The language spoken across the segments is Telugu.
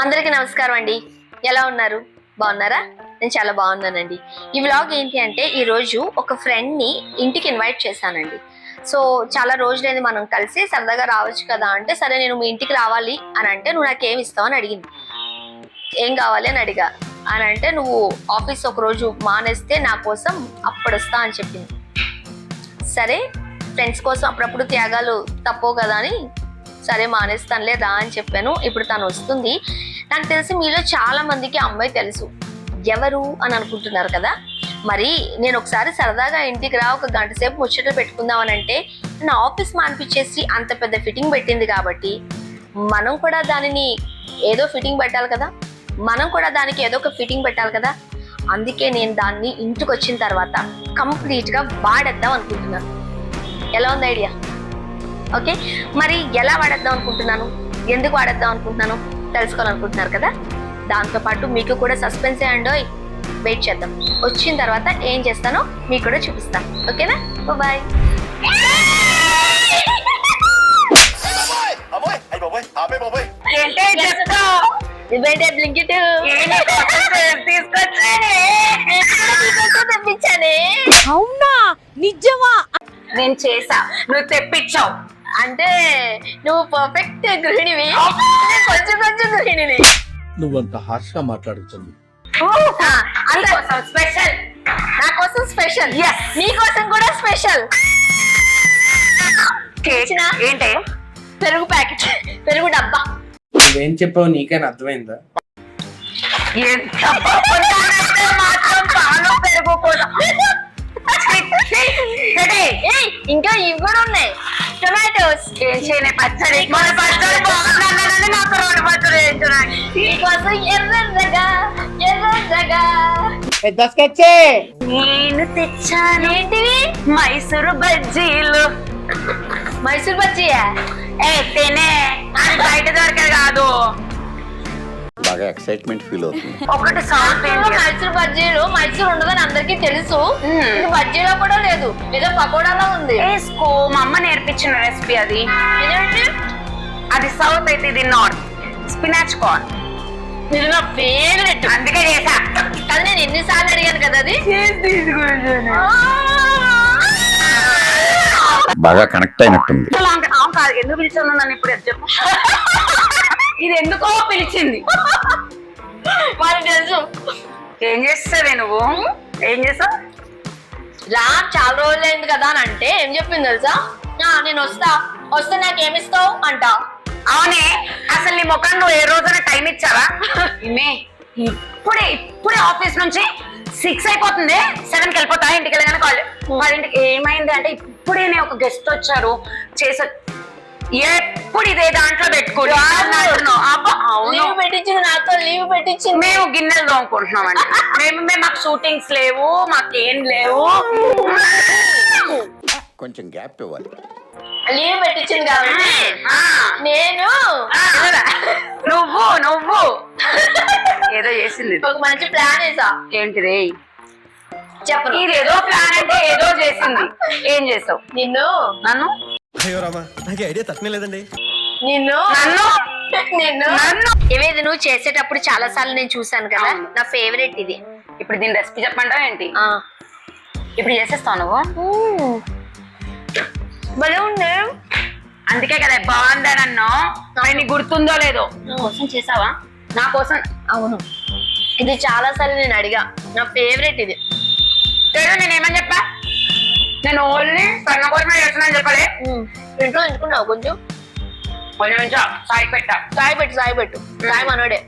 అందరికీ నమస్కారం అండి. ఎలా ఉన్నారు? బాగున్నారా? నేను చాలా బాగున్నానండి. ఈ వ్లాగ్ ఏంటి అంటే ఈరోజు ఒక ఫ్రెండ్ని ఇంటికి ఇన్వైట్ చేశానండి. సో చాలా రోజులైంది మనం కలిసి సరదాగా రావచ్చు కదా అంటే సరే నేను మీ ఇంటికి రావాలి అని అంటే నువ్వు నాకు ఏమి ఇస్తావు అని అడిగింది. ఏం కావాలి అని అడిగా. అని అంటే నువ్వు ఆఫీస్ ఒక రోజు మానేస్తే నా కోసం అప్పుడు వస్తా అని చెప్పింది. సరే ఫ్రెండ్స్ కోసం అప్పుడప్పుడు త్యాగాలు తప్పవు కదా అని సరే మానేస్తానులే రా అని చెప్పాను. ఇప్పుడు తను వస్తుంది. నాకు తెలిసి మీలో చాలా మందికి అమ్మాయి తెలుసు. ఎవరు అని అనుకుంటున్నారు కదా? మరి నేను ఒకసారి సరదాగా ఇంటికి రా ఒక గంట సేపు ముచ్చట్లు పెట్టుకుందాం అని అంటే నా ఆఫీస్ మానిపించేసి అంత పెద్ద ఫిట్టింగ్ పెట్టింది కాబట్టి మనం కూడా దానిని ఏదో ఫిట్టింగ్ పెట్టాలి కదా? మనం కూడా దానికి ఏదో ఒక ఫిట్టింగ్ పెట్టాలి కదా? అందుకే నేను దాన్ని ఇంటికి వచ్చిన తర్వాత కంప్లీట్గా వాడేద్దాం అనుకుంటున్నాను. ఎలా ఉంది ఐడియా? ఓకే? మరి ఎలా వాడేద్దాం అనుకుంటున్నాను? ఎందుకు వాడేద్దాం అనుకుంటున్నాను? తెలుసుకోవాలనుకుంటున్నారు కదా? దాంతోపాటు మీకు కూడా సస్పెన్స్ అండ్ వెయిట్ చేద్దాం. వచ్చిన తర్వాత ఏం చేస్తానో మీకు కూడా చూపిస్తాను. ఓకేనా? బాయ్. ఇవేంటే బ్లింకిట్ అవునా? నిజమా? నేను చేసా. నువ్వు తెప్పించావు. అంటే నువ్వు పర్ఫెక్ట్ గృహిణివి. నేను కొంచెం కొంచెం గృహిణిని నువ్వంత హార్ష్గా మాట్లాడుతుంది అందుకోసం స్పెషల్ నా కోసం స్పెషల్. నీ కోసం కూడా స్పెషల్ ఇచ్చినా? ఏంటే? పెరుగు ప్యాకెట్ పెరుగు డబ్బా. నువ్వేం చెప్పావు నీకైనా అర్థమైందా? ఎంత పప్పుంటానంటే మాత్రం పాలు పెరుగు కూడా ఏంటి? ఏయ్ ఇంకా ఇవి కూడా ఉన్నాయి టొమాటోస్ ఏం పచ్చడి? మన పచ్చడి నాకు రెండు పచ్చడి నీకోసం ఎర్రగా నేను తెచ్చాను ఏంటివి మైసూరు బజ్జీలు. మైసూర్ బజ్జీయా? ఏ తినే. అది బయట దొరకదు కాదు. బాగా ఎక్సైట్మెంట్ ఫీల్ అవుతుంది. ఒకటి మైసూర్ బజ్జీలు మైసూర్ ఉండదని అందరికీ తెలుసు. బజ్జీలో కూడా లేదు. ఏదో పకోడాలో ఉంది. వేసుకో మా అమ్మ నేర్పించిన రెసిపీ అది. అది సౌత్ అయితే ఇది నార్త్. Spinach corn. ఇది నా ఫేవరెట్ అందుకే చేసా అది నేను ఎన్నిసార్లు అడిగాను కదా అది? బాగా కనెక్ట్ అయినట్టుంది. ఎందుకు పిలిచాను నన్ను ఇప్పుడు చెప్పు. ఇది ఎందుకో పిలిచింది. వాళ్ళకి తెలుసు. ఏం చేస్తావే నువ్వు? ఏం చేస్తావు? రా చాలా రోజులు అయింది కదా అని అంటే ఏం చెప్పింది తెలుసా? "ఆ, నేను వస్తా. వస్తే నాకు ఏమిస్తావు అంట. అవునే అసలు నీ ముఖం నువ్వు ఏ రోజున టైం ఇచ్చావా? ఇమే ఇప్పుడే ఇప్పుడే ఆఫీస్ నుంచి సిక్స్ అయిపోతుంది. సెవెన్కి వెళ్ళిపోతా ఇంటికి వెళ్ళగానే కాల్ వాళ్ళ ఇంటికి ఏమైంది అంటే ఇప్పుడే నేను ఒక గెస్ట్ వచ్చారు. చేసా ఎప్పుడు ఇదే దాంట్లో పెట్టుకోరు అవును. లీవ్ పెట్టించింది నాతో లీవ్ పెట్టించింది. మేము గిన్నెలు తోముకుంటున్నామండి. మేము మేము మాకు షూటింగ్స్ లేవు మాకేం లేవు. కొంచెం గ్యాప్ ఇవ్వాలి. లీవ్ పెట్టించింది కాబట్టి ఆ, నేను నువ్వు నువ్వు. ఏదో చేసింది. ఒక మంచి ప్లాన్ వేసా. ఏంటిది? చెప్పను. ఇది ఏదో ప్లాన్ అంటే ఏదో చేసింది. ఏం చేసావు? నిన్ను నన్ను? అయ్యో రామా నాకు ఐడియా తట్టనే లేదండి. నిన్ను? నన్ను? నిన్ను? నన్ను? ఇవేది నువ్వు చేసేటప్పుడు చాలా సార్లు నేను చూసాను కదా అవును. నా ఫేవరెట్ ఇది. ఇప్పుడు దీని రెసిపీ చెప్పమంటావు ఏంటి? ఆ. ఇప్పుడు చేసేస్తావు నువ్వు? భలే ఉంది. అందుకే కదా బాగుందని అన్నో మరి నీకు గుర్తుందో లేదో? నా కోసం చేసావా? నా కోసం. అవును. ఇది చాలా సార్లు నేను అడిగా నా ఫేవరెట్ ఇది. నేను ఏమని చెప్పా? నేను ఓన్లీ సన్న కోసమే చేస్తున్నాను చెప్పలే. ఇంట్లో ఎంచుకున్నావు కొంచెం. కొంచెం సాయి పెట్టా. సాయి పెట్టు సాయి పెట్టు. సాయి మనోడే.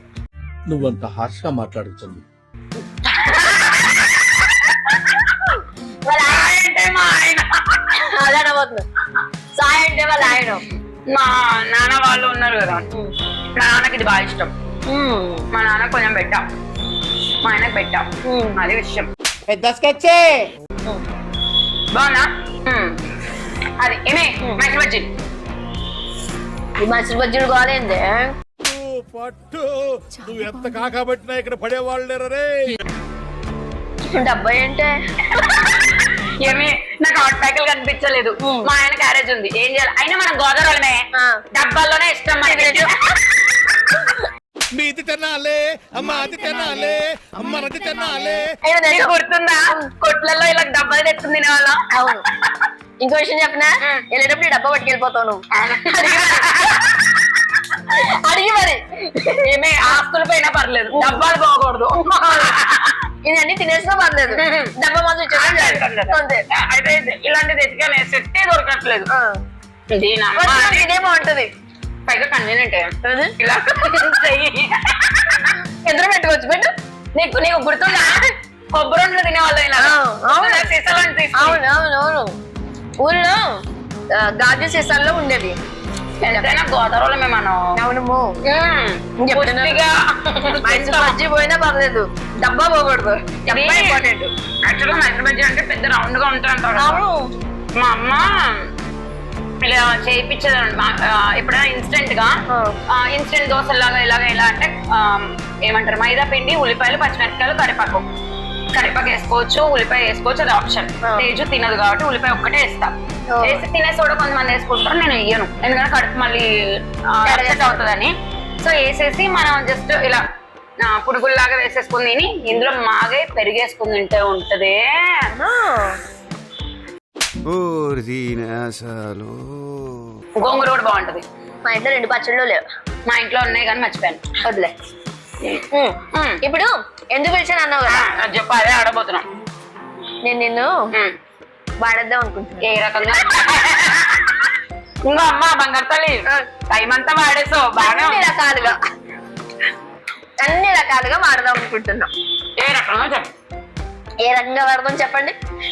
నువ్వంత హార్ష్గా మాట్లాడుతుంది వాళ్ళ ఆయన సాయి అంటే మా ఆయన. అదే అనబోతుంది సాయి అంటే వాళ్ళ ఆయన. మా నాన్న వాళ్ళు ఉన్నారు కదా. మా నాన్నకి ఇది బాగా ఇష్టం. మా నాన్న కొంచెం పెట్టాం. మా ఆయనకు పెట్టాం. అది విషయం. పెద్ద స్కెచ్చే బాగున్నా. అది ఏమే? మంచి బజ్జీ ఈ మసిలి బజ్జీలు కాలేందే? పట్టు నువ్వు ఎంత కాకబట్టినా ఇక్కడ పడేవాళ్ళు లేరు రే డబ్బా ఏంటే ఏమి? నాకు హాట్ ప్యాకులు కనిపించలేదు. మా ఆయన క్యారేజ్ ఉంది. ఏం చేయాలి? అయినా మనం గోదావరిలోనే. డబ్బాల్లోనే ఇష్టం మీది తినాలే అమ్మ అది తినాలే అమ్మ నది తినాలే. గుర్తుందా? కొట్లలో ఇలా డబ్బాలు తినేవాళ్ళం అవును. ఇంకో విషయం చెప్పనా? వెళ్ళేటప్పుడు ఈ డబ్బా పట్టుకెళ్ళిపోతావు నువ్వు. అడిగి మరి. ఏమే ఆస్తులు పోయినా పర్లేదు. డబ్బాలు పోకూడదు. ఇది అన్ని తినేసినా పర్లేదు. డబ్బా మాత్రం ఇచ్చేసి అంతే అయితే ఇలాంటిది ఎత్తుకెళ్ళి సెట్టే దొరకట్లేదు. ఇదే బాగుంటది. పైగా కన్వీనియంట్ ఇలా ఎదురు పెట్టుకోవచ్చు. పెట్టు నీకు నీకు గుర్తుందా? కొబ్బరి ఉండలు తినేవాళ్ళం అవును. అవును అవును ఊళ్ళో గాజు సీసాల్లో ఉండేది ఎంతైనా గోదావరిలో మ్మ్. పోయినా పర్లేదు డబ్బా పోకూడదు డబ్బా ఇంపార్టెంట్ యాక్చువల్గా బజ్జీ అంటే పెద్ద రౌండ్గా అవును. మా అమ్మ ఇలా చేయించేది ఎప్పుడైనా ఇన్స్టెంట్గా. ఇన్స్టెంట్ దోశలాగా ఇలాగ ఎలా అంటే ఏమంటారు మైదా పిండి ఉల్లిపాయలు పచ్చిమిరపకాయలు కరివేపాకు కరివేపాకు వేసుకోవచ్చు ఉల్లిపాయ వేసుకోవచ్చు అది ఆప్షన్. తేజు తినదు కాబట్టి ఉల్లిపాయ ఒక్కటే వేస్తా. వేసి తినేసి కూడా కొంతమంది వేసుకుంటారు నేను వేయను ఎందుకంటే కడుపు మళ్ళీ. అప్సెట్ అవుతుందని సో వేసేసి మనం జస్ట్ ఇలా పురుగుల్లాగా వేసేసుకుని తిని ఇందులో మాగే పెరిగేసుకుని తింటే ఉంటదే అసలు గోంగూర కూడా బాగుంటది. మా ఇంట్లో రెండు పచ్చళ్ళు లేవు. మా ఇంట్లో ఉన్నాయి కానీ మర్చిపోయాను. వదిలే ఉమ్. ఇప్పుడు ఎందుకు పిలిచాను అన్నావు కదా? ఆ, అది చెప్పు అదే ఆడబోతున్నాం. నేను నిన్ను మ్మ్. వాడేద్దాం అనుకుంటున్నా. ఏ రకంగా? ఇంకో అమ్మ బంగారు తల్లి. టైం అంతా వాడేసావు బాగానే అన్ని. రకాలుగా. అన్ని రకాలుగా వాడదాం అనుకుంటున్నాం. ఏ రకంగా చెప్పు. ఏ రకంగా వాడదాం చెప్పండి?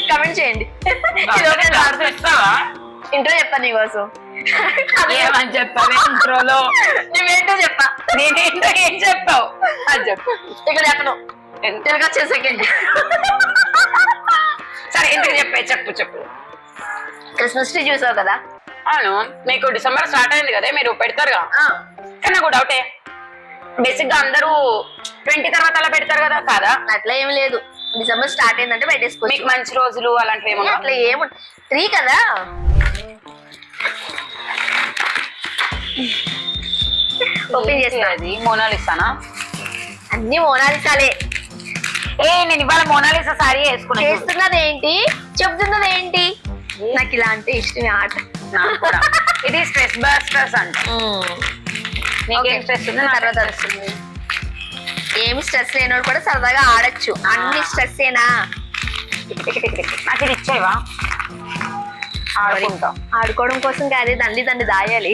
కమెంట్ చేయండి. ఇంట్లో చెప్పాను నీకోసం ఏమని చెప్పావు ఇంట్రోలో? నువ్వేంటో చెప్పా. నేనేంటో ఏం చెప్పావు? అది చెప్పు. ఇక్కడ చెప్పను. తిరగ వచ్చేసాకే సరే ఎందుకు చెప్పే? చెప్పు చెప్పు. క్రిస్మస్ ట్రీ చూసావు కదా? అవును. మీకు డిసెంబర్ స్టార్ట్ అయింది కదా మీరు పెడతారుగా? ఆ, కానీ నాకు డౌటే. బేసిక్గా అందరూ ట్వంటీ తర్వాత అలా పెడతారు కదా కాదా? అట్లా ఏం లేదు. డిసెంబర్ స్టార్ట్ అయిందంటే మీకు పెట్టేసుకోవచ్చు మంచి రోజులు అలాంటివి ఏమన్నా అట్లా ఏము త్రీ కదా? ఓపెన్ చేస్తా. అది? మోనాలిసానా అన్ని మోనాలిసాలే. ఏ నేను ఇవాళ మోనాలిసా సారీ వేసుకున్నాను చేస్తున్నది ఏంటి చెప్తున్నది ఏంటి నాకు ఇలా అంటే ఇష్టమే ఆట. ఇది స్ట్రెస్ బస్టర్స్ అంట. నీకేం స్ట్రెస్ ఉంది తర్వాత వస్తుంది. ఏమి స్ట్రెస్ లేనోడు కూడా సరదాగా ఆడొచ్చు. అన్ని స్ట్రెస్ ఏనా? నాకు ఇది ఇచ్చేవా? ఆడుకుంటాం. ఆడుకోవడం కోసం కాదు దండి దండి దాయాలి.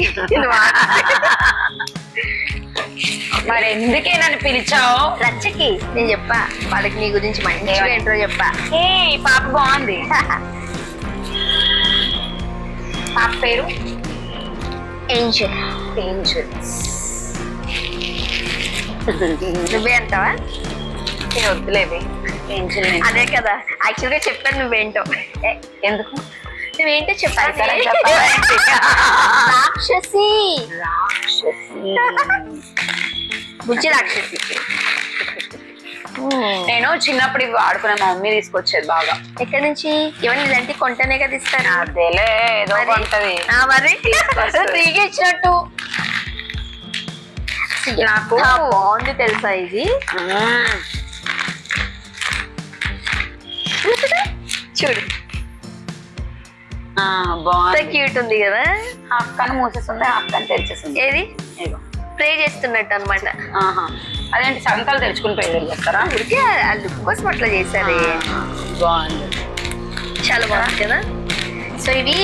మరి ఎందుకే నన్ను పిలిచావు? రచ్చకి నేను చెప్పా. వాళ్ళకి నీ గురించి మంచిగా ఏంటో చెప్పా. ఏ పాప బాగుంది. పాప పేరు? ఏంజల్. ఏంజల్ నువ్వే అంటావా? నేను వద్దులేవి. అదే కదా యాక్చువల్గా చెప్పాను నువ్వేంటో. ఎందుకు? నువ్వేంటో చెప్పాలి? రాక్షసి. రాక్షసి. బుజ్జి రాక్షసి. నేను చిన్నప్పుడు ఇవి ఆడుకునే మా మమ్మీ తీసుకొచ్చేది బాగా. ఎక్కడి నుంచి? ఇవన్నీ ఇలాంటి కొంటనే కదా ఇస్తారు. అదేలే ఏదో? ఉంటది మరి? ఇచ్చినట్టు. నాకు. బాగుంది తెలుసా ఇది? చూడు క్యూట్ ఉంది కదా? హాఫ్ కన్ మూసేస్తుంది హాఫ్ కన్ తెరిచేస్తుంది. ఏది. ప్రే చేస్తున్నట్టు అనమాట ఆహా. అదేంటి సంకలు తెరుచుకుని పెళ్ళి చేస్తారా? ఆ లుక్ కోసం అట్లా చేశారు. బాగుంది. చాలా బాగుంది కదా? సో ఇవి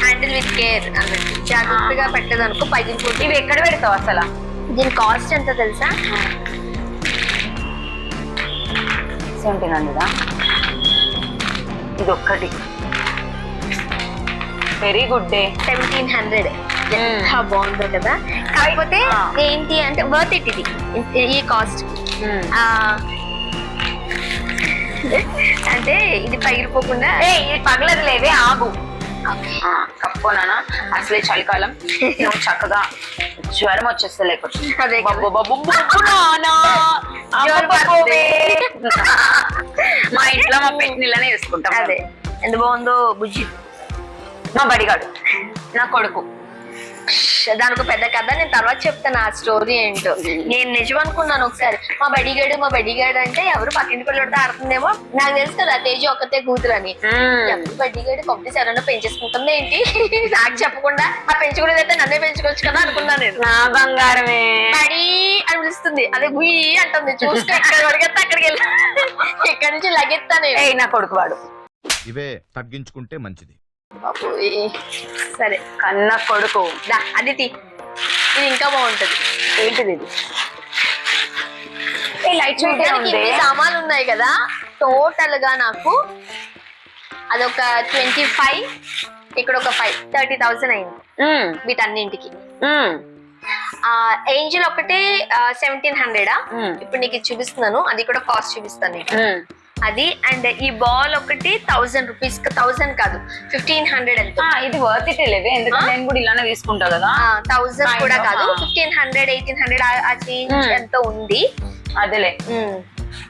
హ్యాండిల్ విత్ కేర్ అన్నట్టు. జాగ్రత్తగా పెట్టదనుకో పగిలిపోతుంది ఇవి ఎక్కడ పెడతావు అసలు? దీని కాస్ట్ ఎంత తెలుసా? సెవెంటీన్ హండ్రెడా? ఇది ఒక్కటి very good day seventeen hundred. ఎంత బాగుందో కదా. కాకపోతే ఆ. ఏంటి అంటే వర్త్ ఇట్ ఇది. ఈ కాస్ట్ అంటే ఇది పగిలిపోకుండా ఏ ఇది పగలదు లేవే ఆగు. కప్పుకోనా అసలే చలికాలం. నువ్వు చక్కగా జ్వరం వచ్చేస్తే. మా ఇంట్లో మా పెట్టి నీళ్ళనే వేసుకుంటాం. అదే. ఎంత బాగుందో బుజ్జి. మా బడిగాడు. నా కొడుకు. దానికి ఒక పెద్ద కథ నేను తర్వాత చెప్తాను ఆ స్టోరీ ఏంటో. నేను నిజం అనుకున్నాను ఒకసారి. మా బడిగాడు మా బడిగాడు అంటే ఎవరు పక్కింటి పిల్లడితో ఆడుతుందేమో? నాకు తెలుసు కదా తేజ ఒక్కతే కూతురు అని ఎవరు బడిగాడు కంపెనీ ఎవరైనా పెంచేసుకుంటుంది ఏంటి? నాకు చెప్పకుండా ఆ పెంచుకునేదైతే నన్నే పెంచుకోవచ్చు కదా అనుకున్నాను నేను. నా బంగారమే. బడి అని పిలుస్తుంది. అదే గుయ్యి అంటుంది. చూస్తే ఎక్కడ వరకెత్తే అక్కడికి వెళ్ళి. ఇక్కడ నుంచి లగెత్తాను నా కొడుకు వాడు. ఇవే తగ్గించుకుంటే మంచిది. సరే కన్న కొడుకు. అది ఇది ఇంకా బాగుంటది. ఏంటిది ఇది? లైట్ సామాన్లు ఉన్నాయి కదా టోటల్గా నాకు అదొక ట్వంటీ ఫైవ్ ఇక్కడ ఒక ఫైవ్ థర్టీ థౌసండ్ అయింది. వీటన్నింటికి. ఏంజిల్ ఒకటి సెవెంటీన్ హండ్రెడా ఇప్పుడు నీకు చూపిస్తున్నాను అది కూడా కాస్ట్ చూపిస్తాను. అది అండ్ ఈ బాల్ ఒకటి థౌసండ్ రూపీస్ థౌసండ్ కాదు ఫిఫ్టీన్ హండ్రెడ్ వెళ్తుంది ఇది వర్త్ ఇట్ లేవే ఎందుకంటే నేను కూడా ఇలానే తీసుకుంటా కదా. థౌసండ్ కూడా కాదు. ఫిఫ్టీన్ హండ్రెడ్ ఎయిటీన్ హండ్రెడ్ ఆ చేంజ్ Hmm. ఎంత ఉంది. అదేలే. ఉమ్.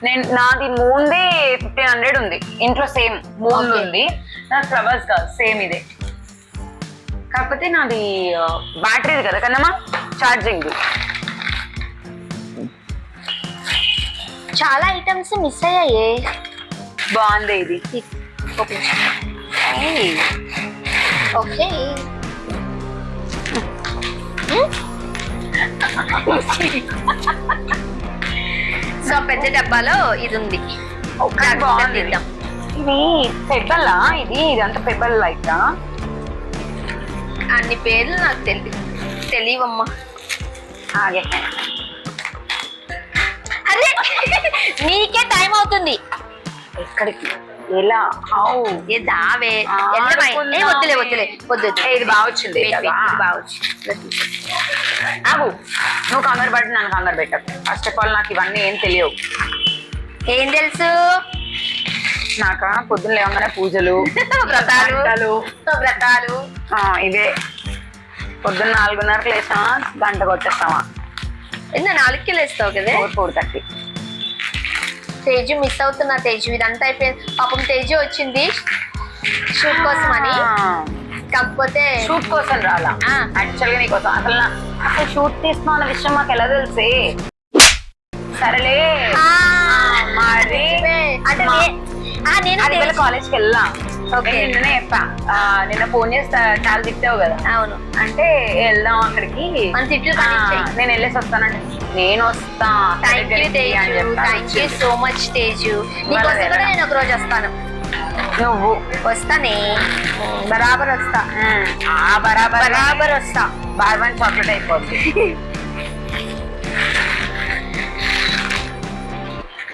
నేను నాది మూంది ఫిఫ్టీన్ హండ్రెడ్ ఉంది. ఇంట్లో సేమ్ మూన్. ఉంది. నాకు ఫ్లవర్స్ కాదు సేమ్ ఇదే. కాకపోతే నాది బ్యాటరీది కదా కదమ్మా? ఛార్జింగ్ చాలా ఐటమ్స్ మిస్ అయ్యాయే. బాగుంది ఇది. ఓకే. ఓకే. సో పెద్ద డబ్బాలో ఇది ఉంది. బాగుంది. ఇది పెబ్బలా ఇది ఇదంతా పెబ్బల్ లైట్? అన్ని పేర్లు నాకు తెలియదు తెలియవమ్మా. ఆగే. నీకే టైం అవుతుంది. ఎక్కడికి? ఎలా? ఏ దావే. ఏ. వద్దులే వద్దు ఇది నువ్వు కంగారు పడి నన్ను కంగారు పెట్టకు. ఫస్ట్ ఆఫ్ ఆల్ నాకు ఇవన్నీ ఏం తెలియవు. ఏం తెలుసు? నాక? పొద్దున్న లేవగానే పూజలు వ్రతాలు. వ్రతాలు. ఇవే. పొద్దున్న నాలుగున్నరకు లేసామా గంటకు వచ్చేస్తామా? ఎందుకు నాలుగుకి లేస్తావు కదా? Four thirty. తేజు మిస్ అవుతున్నా తేజు. ఇదంతా అయిపోయింది. పాపం తేజు వచ్చింది. షూట్ కోసం అని కాకపోతే షూట్ కోసం రాలా. యాక్చువల్గా నీకోసం అసలు అసలు షూట్ తీస్తున్నా అన్న విషయం మాకు ఎలా తెలిసి? సరేలే. మరి. అంటే నేను కాలేజ్కి వెళ్ళా నిన్ననే చెప్పా. నిన్న ఫోన్ చేస్తా చాలా తిట్టావు కదా. అవును. అంటే వెళ్దాం అక్కడికి. మన తిట్లు నేను వెళ్ళేసి వస్తానంటే నేను వస్తా. Thank you Teju. Thank you so much Teju. నీకోసం. కూడా నేను ఒక రోజు వస్తాను. నువ్వు? వస్తానే. బరాబర్ వస్తా. బరాబర్. బరాబర్ వస్తా. బార్ వన్ చాక్లెట్ అయిపోద్ది.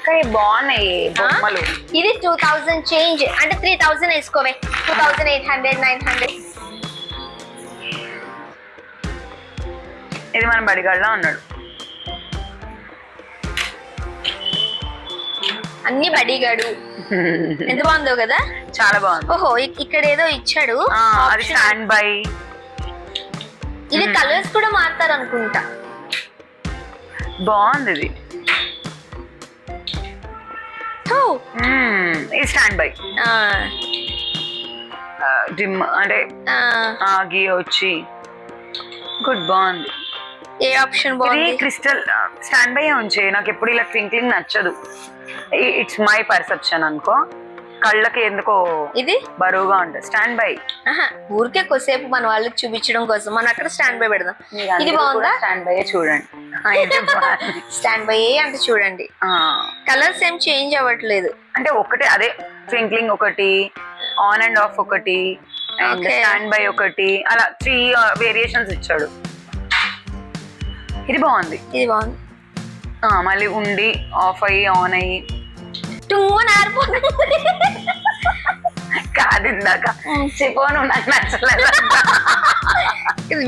కానీ బాగున్నాయి బొమ్మలు. ఇది టూ థౌజండ్ చేంజ్ అంటే three thousand వేసుకోవే. Two thousand eight hundred nine hundred ఇది మన బడిగాడులో ఉన్నాడు. అన్ని బడిగాడు. ఎంత బాగుందో కదా? చాలా బాగుంది. ఓహో ఇక్- ఇక్కడ ఏదో ఇచ్చాడు. అది. స్టాండ్ బై ఇది కలర్స్ కూడా మారుతారు అనుకుంటా బాగుంది ఇది. స్టాండ్ బై జిమ్ అంటే ఆ, ఆగి వచ్చి గుడ్ బాగుంది ఏ ఆప్షన్ బాగుంది? క్రిస్టల్ స్టాండ్ బై ఉంచే? నాకు ఎప్పుడు ఇలా ట్వింక్లింగ్ నచ్చదు. ఇట్స్ మై పర్సెప్షన్ అనుకో. కళ్ళకి ఎందుకో ఇది? బరువుగా ఉంటుంది. స్టాండ్ బై ఊరికే కొద్దిసేపు మన వాళ్ళకి చూపించడం కోసం. మనం అక్కడ స్టాండ్ బై పెడదాం. ఇది బాగుందా? స్టాండ్ బై చూడండి. స్టాండ్ బై అంటే చూడండి. కలర్స్ ఏం చేంజ్ అవ్వట్లేదు. అంటే ఒకటే అదే ట్వింక్లింగ్ ఒకటి ఆన్ అండ్ ఆఫ్ ఒకటి. స్టాండ్ బై ఒకటి అలా త్రీ వేరియేషన్స్ ఇచ్చాడు. ఇది బాగుంది. ఇది బాగుంది. మళ్ళీ ఉండి ఆఫ్ అయ్యి ఆన్ అయ్యి టుమ్మని ఆరిపోతుంది. కాదు ఇందాక చెప్పను నాకు నచ్చలేదు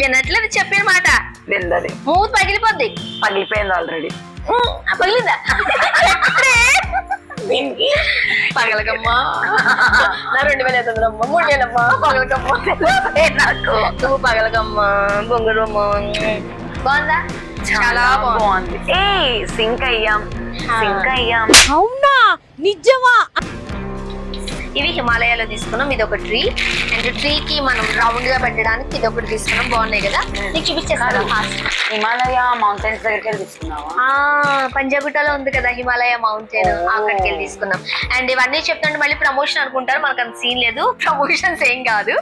వినట్లేదు చెప్పిన మాట. విందది. మూత్ పగిలిపోద్ది. పగిలిపోయింది ఆల్రెడీ పగిలిందా? పగలకమ్మా. నా రెండు వేల ఐదు వందలమ్మా మూడు వేలమ్మా పగలకమ్మా. నాకు. నువ్వు పగలకమ్మా బొంగురమ్మా బాగుందా? చాలా బాగుంది. ఏ సింక్ అయ్యాం. సింక్ అయ్యాం. అవునా? నిజమా? ఇవి హిమాలయాలో తీసుకున్నాం. ఇది ఒక ట్రీ అండ్ ట్రీకి మనం రౌండ్గా పెట్టడానికి ఇది ఒకటి తీసుకున్నాం. బాగున్నాయి కదా? నీకు చూపించేస్తాను. ఫాస్ట్ హిమాలయ మౌంటైన్స్ దగ్గరికి వెళ్ళి తీసుకున్నావా? ఆ పంజాగుట్టలో ఉంది కదా హిమాలయ మౌంటైన్. అక్కడికి వెళ్ళి తీసుకున్నాం. అండ్ ఇవన్నీ చెప్తుంటే మళ్ళీ ప్రమోషన్ అనుకుంటారు. మనకు అంత సీన్ లేదు. ప్రమోషన్స్ ఏం కాదు.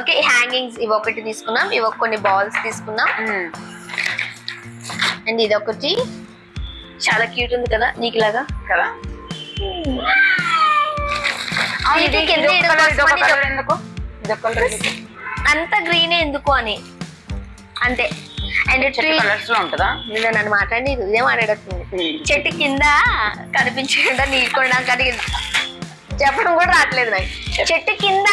ఓకే హ్యాంగింగ్స్ ఇవి ఒకటి తీసుకున్నాం. ఇవి ఒక కొన్ని బాల్స్ తీసుకున్నాం. అండ్ ఇది ఒకటి చాలా క్యూట్ ఉంది కదా నీకు లాగా కదా? అంత గ్రీనే ఎందుకు అని. అంతే. అండ్ కలర్స్లో ఉంటుందా? నిన్న నన్ను మాట్లాడి ఇదే మాట్లాడుతుంది చెట్టు కింద కనిపించకుండా నీకుండా కానీ చెప్పడం కూడా రావట్లేదు నాకు. చెట్టు కింద.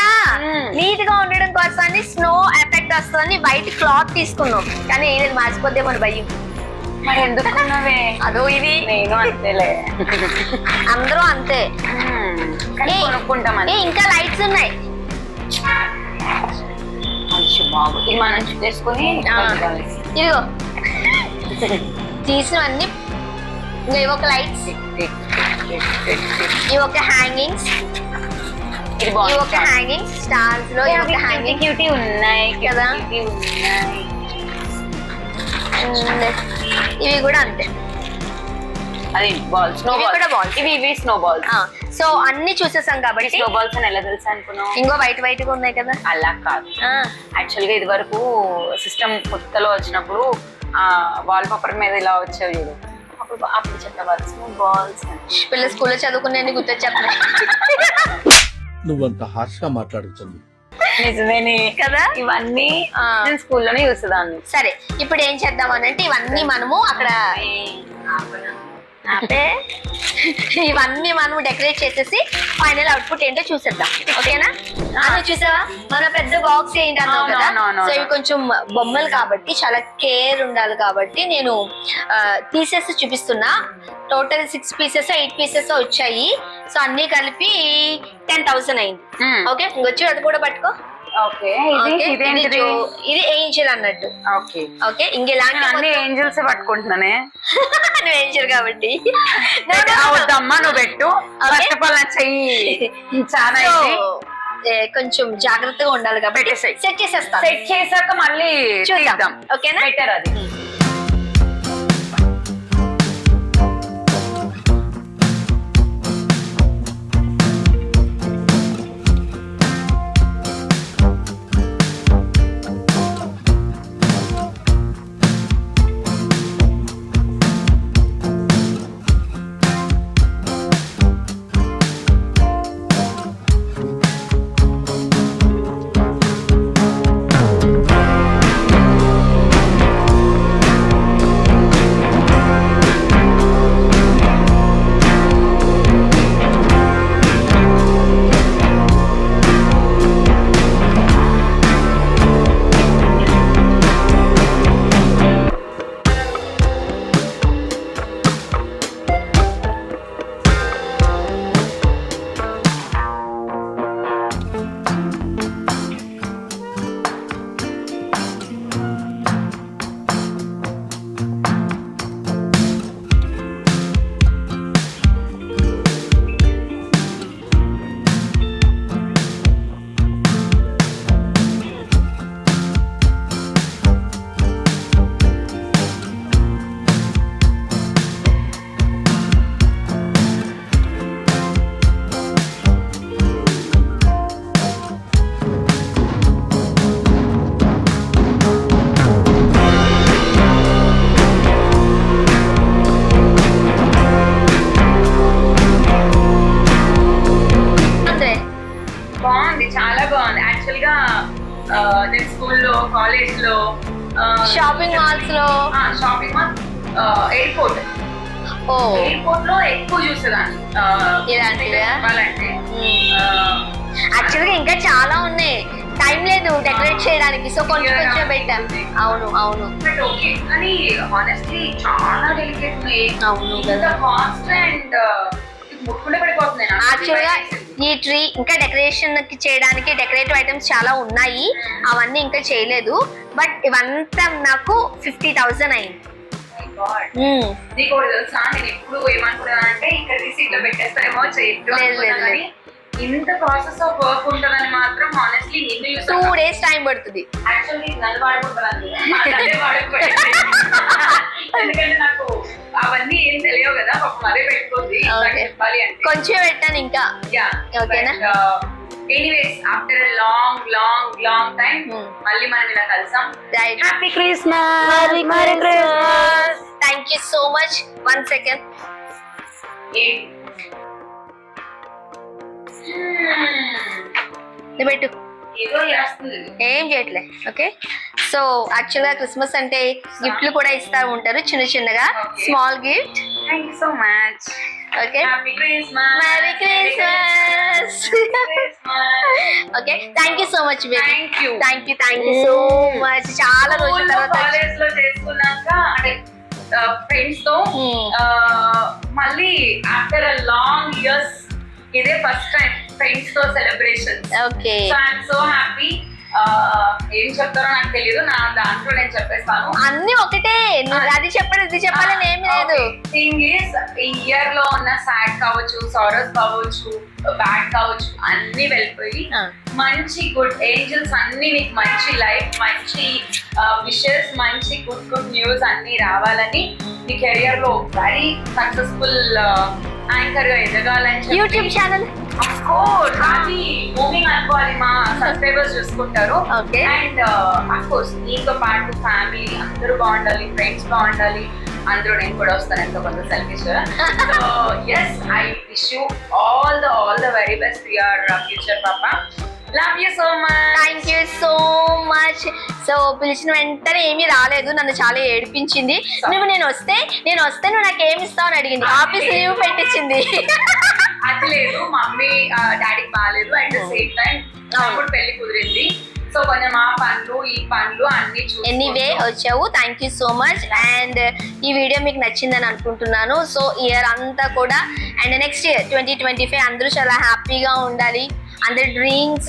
నీట్గా ఉండడం కోసం స్నో ఎఫెక్ట్ వస్తుందని వైట్ క్లాత్ తీసుకున్నాం. కానీ ఏది మార్చిపోతే మన భయం. మరి? అదో ఇది. నేను అంతేలే. అందరూ అంతే. కానీ ఏ ఇంకా లైట్స్ ఉన్నాయి. మంచి బాగు ఇది మనం చేసుకుని ఆ. ఇదిగో. తీసినవన్నీ ఇంకా ఇవి ఒక లైట్స్ ఇవి ఒక హ్యాంగింగ్స్ ఇది ఇవి ఒక హ్యాంగింగ్స్ స్టార్స్లో ఇవి ఒక హ్యాంగింగ్ క్యూటీ ఉన్నాయి కదా? క్యూటీ ఉన్నాయి. ఇవి కూడా అంతే. అది బాల్ స్నో ఇవి కూడా balls. ఇవి ఇవి స్నో బాల్స్ సో అన్ని చూసేసాం కాబట్టి స్నో బాల్స్ అని ఎలా తెలుసు అనుకున్నావు? ఇంకో వైట్ వైట్గా ఉన్నాయి కదా. అలా కాదు. యాక్చువల్గా ఇది వరకు సిస్టమ్ కొత్తలో వచ్చినప్పుడు ఆ వాల్ పేపర్ మీద ఇలా వచ్చేవి చూడు. అప్పుడు అప్పుడు చెప్పేవారు స్నో బాల్స్ పిల్ల స్కూల్లో చదువుకునే గుర్తొచ్చేస్తున్నాయి. నువ్వంత హార్ష్గా మాట్లాడుతుంది నిజమేనే కదా? ఇవన్నీ. నేను స్కూల్లోనే చూసేదాన్ని. సరే ఇప్పుడు ఏం చేద్దాం అనంటే ఇవన్నీ మనము అక్కడ ఆపే. ఇవన్నీ మనం డెకరేట్ చేసేసి ఫైనల్ అవుట్పుట్ ఏంటో చూసేద్దాం. ఓకేనా? అని చూసావా? మన పెద్ద బాక్స్ ఏంటి అన్నావు కదా సో ఇవి కొంచెం బొమ్మలు కాబట్టి చాలా కేర్ ఉండాలి కాబట్టి నేను తీసేసి చూపిస్తున్నా. Total six pieces eight pieces వచ్చాయి. సో అన్ని కలిపి టెన్ థౌసండ్ అయింది. ఓకే? ఇంకొచ్చి అది కూడా పట్టుకో. ఇది ఓకే? ఇది ఇదేంటిది జో- ఇది ఏంజల్ అన్నట్టు. ఓకే. ఓకే. ఇంకెలాంటి నేను అన్ని ఏంజల్స్ పట్టుకుంటున్నానే. నువ్వు ఏంజల్ కాబట్టి. అవుద్దమ్మా నువ్వు పెట్టు. ఫస్ట్ ఆఫ్ ఆల్ చెయ్యి చాలా కొంచెం జాగ్రత్తగా ఉండాలి కాబట్టి. సెట్ చేసేస్తాను. సెట్ చేశాక మళ్ళీ. చూద్దాం. ఓకేనా? బెటర్ అది. బాగుంది చాలా బాగుంది. యాక్చువల్గా నేను స్కూల్లో కాలేజ్లో షాపింగ్ మాల్స్లో? షాపింగ్ మాల్ ఎయిర్పోర్ట్ ఓ. ఎయిర్పోర్ట్లో ఎక్కువ చూసేదాన్ని? చెప్పాలంటే. యాక్చువల్గా ఇంకా చాలా ఉన్నాయి. టైం లేదు డెకరేట్ చేయడానికి. సో కొంచెం కొంచెం పెట్టాం. అవును అవును. బట్ ఓకే కానీ హానెస్ట్లీ చాలా డెలికేట్ ఉన్నాయి అవును కాస్ట్ అండ్ ముట్టుకుంటే పడిపోతుంది నాకు. యాక్చువల్గా ఈ ట్రీ ఇంకా డెకరేషన్కి చేయడానికి డెకరేటివ్ ఐటమ్స్ చాలా ఉన్నాయి. అవన్నీ ఇంకా చేయలేదు. బట్ ఇవంతా నాకు ఫిఫ్టీ థౌసండ్ అయింది. కానీ ఇంత ప్రాసెస్ ఆఫ్ వర్క్ ఉంటుందని మాత్రం హానెస్ట్లీ నిన్ను టూ డేస్ టైం పడుతుంది. యాక్చువల్లీ నన్ను వాడుకుంటాను అదే వాడుకోండి ఎందుకంటే అవన్నీ ఏం తెలియవు కదా పాపం అదే పెట్టుకుంది. నాకు Okay. చెప్పాలి అంటే. కొంచెం పెట్టాను ఇంకా. యా ఓకేనా? Anyways after long long long time. మళ్ళీ మనం ఇలా కలిసాం హ్యాపీ క్రిస్మస్ మరి Christmas thank you so much one second పెట్టు. ఏం చేయట్లే ఓకే? సో యాక్చువల్గా క్రిస్మస్ అంటే గిఫ్ట్లు కూడా ఇస్తా ఉంటారు చిన్న చిన్నగా. Small gift thank you so much okay? Happy Christmas merry Christmas okay? Thank you so much baby thank you thank you thank you so much చాలా రోజుల తర్వాత కాలేజ్లో చేసుకున్నాక అంటే ఫ్రెండ్స్తో. ఆ, మళ్ళీ ఆఫ్టర్ అ లాంగ్ ఇయర్స్ ఇదే ఫస్ట్ టైం ఫ్రెండ్స్తో celebration okay so I'm so happy ఏం చెప్తారో నాకు తెలియదు నా దాంట్లో నేను చెప్పేస్తాను. అన్ని ఒకటే. అది చెప్పాలి ఇది చెప్పాలని ఏమి లేదు. థింగ్ ఈస్ ఈ ఇయర్లో ఉన్న సాడ్ కావచ్చు సారస్ కావచ్చు బ్యాడ్ కావచ్చు అన్ని వెళ్ళిపోయి. మంచి గుడ్ ఏంజల్స్ అన్ని నీకు మంచి లైఫ్ మంచి విషెస్ మంచి గుడ్ గుడ్ న్యూస్ అన్ని రావాలని నీ కెరియర్లో వెరీ సక్సెస్ఫుల్ యాంకర్గా ఎదగాలని యూట్యూబ్ ఛానల్ కోర్స్ అది మూవింగ్ అనుకోవాలి మా సబ్స్క్రైబర్స్ చూసుకుంటారు. అండ్ అఫ్ కోర్స్ నీతో పాటు ఫ్యామిలీ అందరూ బాగుండాలి ఫ్రెండ్స్ బాగుండాలి. అందరూ నేను కూడా వస్తాను ఎంతో కొంత selfish so yes I wish you all the all the very best your future పాప love you so much thank you so much so పిలిచిన వెంటనే ఏమీ రాలేదు. నన్ను చాలా ఏడిపించింది. నువ్వు నేను వస్తే నేను వస్తే నువ్వు నాకు ఏమి ఇస్తావు అని అడిగింది. ఆఫీస్ లీవ్ పెట్టించింది. అది లేదు. మమ్మీ డాడీకి బాగాలేదు ద సేమ్ టైం అప్పుడు పెళ్ళి కుదిరింది. సో కొంచెం ఆ పనులు ఈ పనులు అన్ని ఎనీవే వచ్చావు. Thank you so much and ఈ వీడియో మీకు నచ్చిందని అనుకుంటున్నాను. సో ఇయర్ అంతా కూడా and next year twenty twenty five అందరూ చాలా హ్యాపీగా ఉండాలి.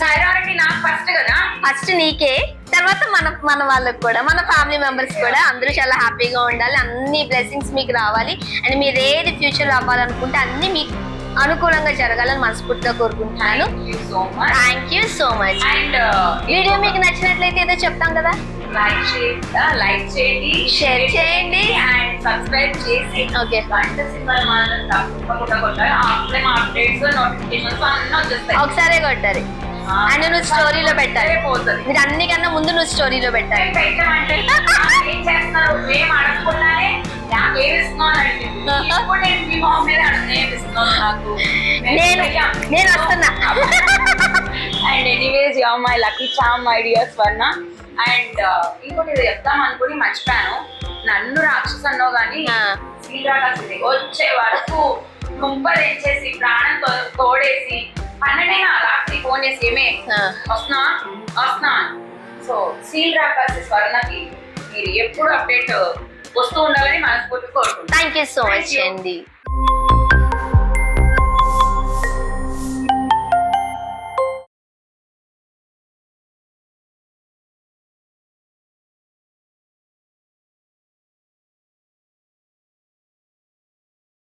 ప్రయారిటీ నాకు ఫస్ట్ కదా? ఫస్ట్ నీకే. తర్వాత మన మన వాళ్ళకి కూడా మన ఫ్యామిలీ మెంబర్స్ కూడా అందరూ చాలా హ్యాపీగా ఉండాలి. అన్ని బ్లెస్సింగ్స్ మీకు రావాలి. అండ్ మీరు ఏది ఫ్యూచర్ అవ్వాలనుకుంటే అన్ని మీకు అనుకూలంగా జరగాలని మనస్ఫూర్తిగా కోరుకుంటున్నాను thank you so much thank you so much and video మీకు నచ్చినట్లయితే ఏదో చెప్తాం కదా? లైక్ చేయండి లైక్ చేయండి Share చేయండి. అండ్ సబ్స్క్రైబ్ చేసి ఓకే గంట సింబల్ మాత్రం తప్పకుండా కొట్టాలి. అప్పుడే మా అప్డేట్స్ నోటిఫికేషన్స్ అన్నీ వచ్చేస్తాయి. ఒకసారే కొట్టాలి. అండ్ నువ్వు స్టోరీలో పెట్టాలి. పోతుంది. మీరు అన్నికన్నా ముందు నువ్వు స్టోరీలో పెట్టాలి. పెట్టమంటే ఏం చేస్తున్నారు? ఏం అడగకుండానే నాకు ఏమి ఇస్తున్నావు అని అడిగింది. ఇప్పుడు నేను మీ మామ మీద అడుగుతున్నా ఏమి ఇస్తున్నావు నాకు? నేను నేను వస్తున్నా. And anyways you my lucky charm my dear Swarna and ఇంకోటి చెప్తాం అనుకుని మర్చిపోయాను నన్ను రాక్షసు అన్నావు కానీ ఆ. శ్రీరాకాశిది వచ్చే వరకు కుంపలేసేసి ప్రాణం తోడేసి పన్నెండైనా రాత్రి ఫోన్ చేసి ఏమే. వస్తున్నా వస్తున్నా సో సీల్ రాకాశి స్వర్ణకి మీరు ఎప్పుడు అప్డేట్ వస్తూ ఉండాలని మనస్ఫూర్తి కోరుకుంటున్నాను థ్యాంక్ యూ సో మచ్. అండి